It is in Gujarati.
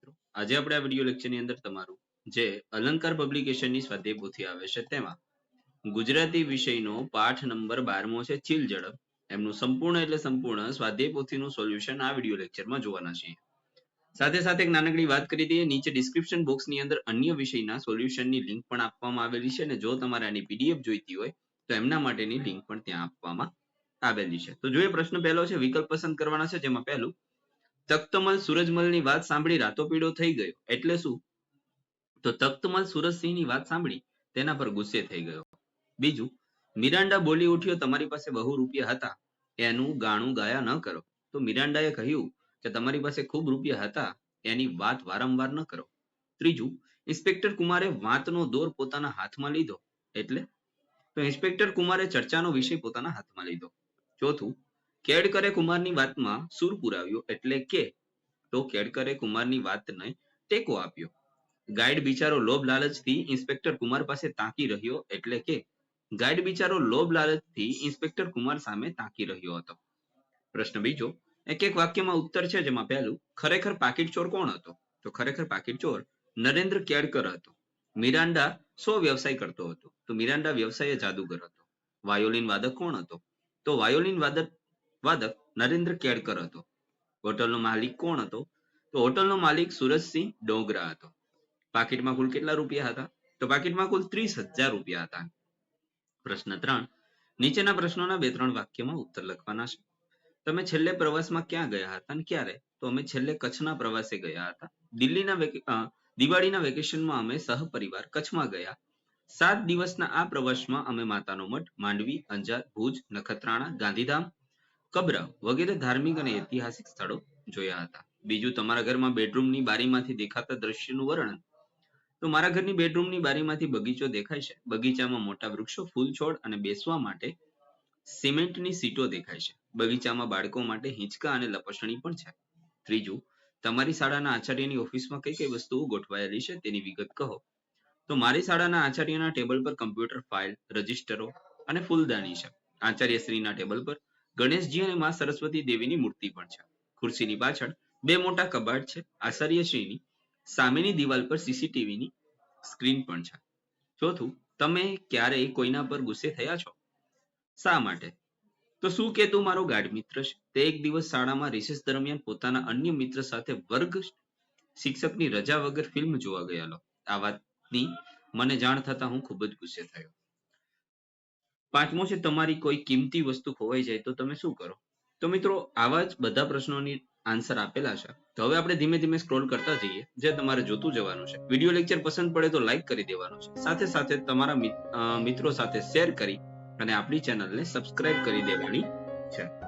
મિત્રો. આજે આપણે આ વીડિયો લેક્ચરની અંદર તમારું જે અલંકાર પબ્લિકેશનની સ્વાધ્યાય પોથી આવે છે તેમાં ગુજરાતી વિષયનો પાઠ નંબર બારમો છે ચીલ ઝડપ. એમનું સંપૂર્ણ એટલે સંપૂર્ણ સ્વાધ્યાય પોથીનું સોલ્યુશન આ વીડિયો લેક્ચરમાં જોવાના છીએ. સાથે સાથે એક નાનકડી વાત કરી દઈએ, નીચે ડિસ્ક્રિપ્શન બોક્સની અંદર અન્ય વિષયના સોલ્યુશનની લિંક પણ આપવામાં આવેલી છે અને જો તમારે આની પીડીએફ જોઈતી હોય, તો એમના માટેની લિંક પણ ત્યાં આપવામાં આવેલી છે. તો જોઈએ પ્રશ્ન પહેલો છે, વિકલ્પ પસંદ કરવાના છે, જેમાં પહેલું તખ્તમલ સૂરજમલની વાત સાંભળી રાતો પીળો થઈ ગયો. એટલે શું? તો તખ્તમલ સુરજસિંહની વાત સાંભળી તેના પર ગુસ્સે થઈ ગયો. બીજું મિરાન્ડા બોલી ઉઠ્યો, તમારી પાસે બહુ રૂપિયા હતા. એનું ગાણું ગાયા ન કરો. તો મિરાન્ડાએ કહ્યું કે, તમારી પાસે ખૂબ રૂપિયા હતા. એની વાત વારંવાર ન કરો. ત્રીજું, ઇન્સ્પેક્ટર કુમારે વાતનો દોર પોતાના હાથમાં લીધો. એટલે? તો ઇન્સ્પેક્ટર કુમારે ચર્ચાનો વિષય પોતાના હાથમાં લીધો. ચોથું કેડકરે કુમારની વાતમાં સૂર પુરાવ્યો એટલે કે તો કેડકરે કુમારની વાતને ટેકો આપ્યો. ગાઈડ બિચારો લોભ લાલચથી ઇન્સ્પેક્ટર કુમાર પાસે તાકી રહ્યો એટલે કે ગાઈડ બિચારો લોભ લાલચથી ઇન્સ્પેક્ટર કુમાર સામે તાકી રહ્યો હતો. પ્રશ્ન બીજો, એક એક વાક્યમાં ઉત્તર છે જેમાં પહેલું, ખરેખર પાકીટ ચોર કોણ હતો? તો ખરેખર પાકીટ ચોર નરેન્દ્ર કેડકર હતો. મિરાન્ડા સો વ્યવસાય કરતો હતો. તો મિરાન્ડા વ્યવસાય જાદુગર હતો. વાયોલિન વાદક કોણ હતો? તો વાયોલિન વાદક વાદક નરેન્દ્ર કેડકર હતો. હોટલનો માલિક કોણ હતો? તો હોટલનો માલિક સુરજસિંહ ડોગરા હતો. પાકીટમાં કુલ કેટલા રૂપિયા હતા? તો પાકીટમાં કુલ ત્રીસ હજાર રૂપિયા હતા. પ્રશ્ન ત્રણ. નીચેના પ્રશ્નોના બે ત્રણ વાક્યમાં ઉત્તર લખવાના છે. તમે છેલ્લે પ્રવાસમાં ક્યાં ગયા હતા અને ક્યારે? તો અમે છેલ્લે કચ્છના પ્રવાસે ગયા હતા. દિલ્હીના દિવાળીના વેકેશનમાં અમે સહપરિવાર કચ્છમાં ગયા. સાત દિવસના આ પ્રવાસમાં અમે માતાનો મઠ, માંડવી, અંજાર, ભુજ, નખત્રાણા, ગાંધીધામ કબરા વગેરે ધાર્મિક અને ઐતિહાસિક સ્થળો જોયા હતા. બીજું, તમારા ઘરમાં બેડરૂમની બારીમાંથી દેખાતા દ્રશ્યનું વર્ણન. તો મારા ઘરની બેડરૂમની બારીમાંથી બગીચો દેખાય છે. બગીચામાં મોટા વૃક્ષો ફૂલ છોડ અને બેસવા માટે સિમેન્ટની સીટો દેખાય છે. બગીચામાં બાળકો માટે હિંચકા અને લપસણી પણ છે. ત્રીજું, તમારી શાળાના આચાર્યની ઓફિસમાં કઈ કઈ વસ્તુઓ ગોઠવાયેલી છે તેની વિગત કહો. તો મારી શાળાના આચાર્યના ટેબલ પર કમ્પ્યુટર ફાઇલ, રજિસ્ટરો અને ફૂલદાની છે. આચાર્યશ્રીના ટેબલ પર ગણેશજી અને માં સરસ્વતી દેવીની મૂર્તિ પણ છે. ખુરશીની પાછળ બે મોટા કબાટ છે. આચાર્યશ્રીની સામેની દિવાલ પર સીસીટીવીની સ્ક્રીન પણ છે. ચોથું, તમે ક્યારેય કોઈના પર ગુસ્સે થયા છો? શા માટે? તો શું કે તું મારો ગાઢ મિત્ર છે? તે એક દિવસ શાળામાં રિસેસ દરમિયાન પોતાના અન્ય મિત્ર સાથે વર્ગ શિક્ષકની રજા વગર ફિલ્મ જોવા ગયેલો. આ વાતની મને જાણ થતા હું ખૂબ જ ગુસ્સે થયો. પાંચમો છે, તમારી કોઈ કિંમતી વસ્તુ ખોવાઈ જાય તો તમે શું કરો? તો મિત્રો, આવા જ બધા પ્રશ્નોની આન્સર આપેલા છે. તો હવે આપણે ધીમે ધીમે સ્ક્રોલ કરતા જઈએ, જે તમારે જોતું જવાનું છે. વીડિયો લેક્ચર પસંદ પડે તો લાઈક કરી દેવાનું છે. સાથે સાથે તમારા મિત્રો સાથે શેર કરી અને આપણી ચેનલને સબસ્ક્રાઇબ કરી દેવાની છે.